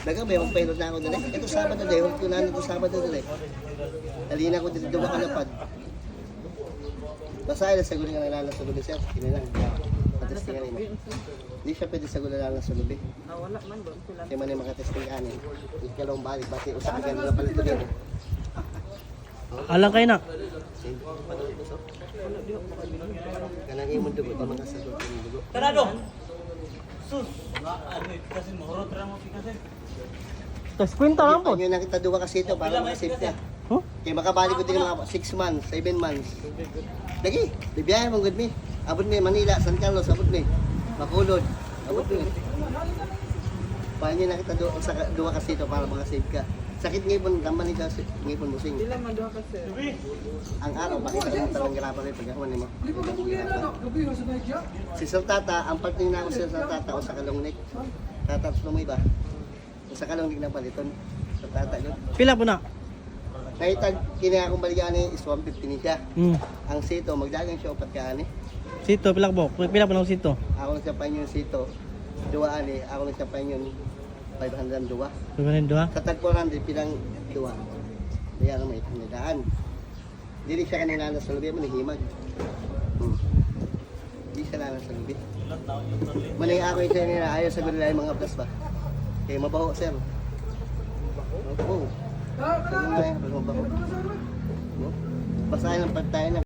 Daga may magpailot na ako dali. Ito Sabado dali, huwag ko na ito Sabado dali. Halina ko dito duwa kalapad. Basta ay sa guling ka nalala sa gabi sir. Kini lang. Patesting ka mo. Hindi siya pwede sa gulang lang sa gabi. Ah, wala man ba? Kaya man yung makatesting ka anin. Hindi ka lang balik. Bati usap ka na palit ko din. Alang kayo na. Kanang imong dugo, di mga sagot imong dugo. Tarado. Sus. Ano. Tapos kwenta lang po. Ano na kita duwa kasi ito para makasave ka. Huh? Kaya makabalik ko din mga 6 months, 7 months. Lagi, libiyahe mong good me. Abot mi Manila, San Carlos, abot mi. Makulod, abot mi. Paano na kita duwa, sa duwa kasi ito para makasave ka. Sakit ngipon, tama ni kasi ngipon mo sing. Sila man duha ka sir. Ang araw, bakit ang talang garapan rin pag mo? Si Sir Tata, ang partner na ako si Sir Tata o sa Kalungnik. Tata, gusto mo iba? O sa Kalungnik na paliton. Sir Tata yun. Pila po na. Nakita, kini akong balikan ni is 150 ni siya. Hmm. Ang sito, magdagang siya upat ka ani. Sito, pila po. Pila po na sito. Ako nagsapain yung sito. Dua ani, ako nagsapain yung 500 dua. Pila rin doha. Sa tag 400, pilang dua. Kaya naman itong nadaan. Dili siya kanina na sa lubi, manihimag. Hmm. Di siya na sa lubi. Maning ako yung nila, ayaw sa gulila mga plus ba? Kaya mabaho, sir. Oo. Na yan, mabaho. Basahin ang pagtayo na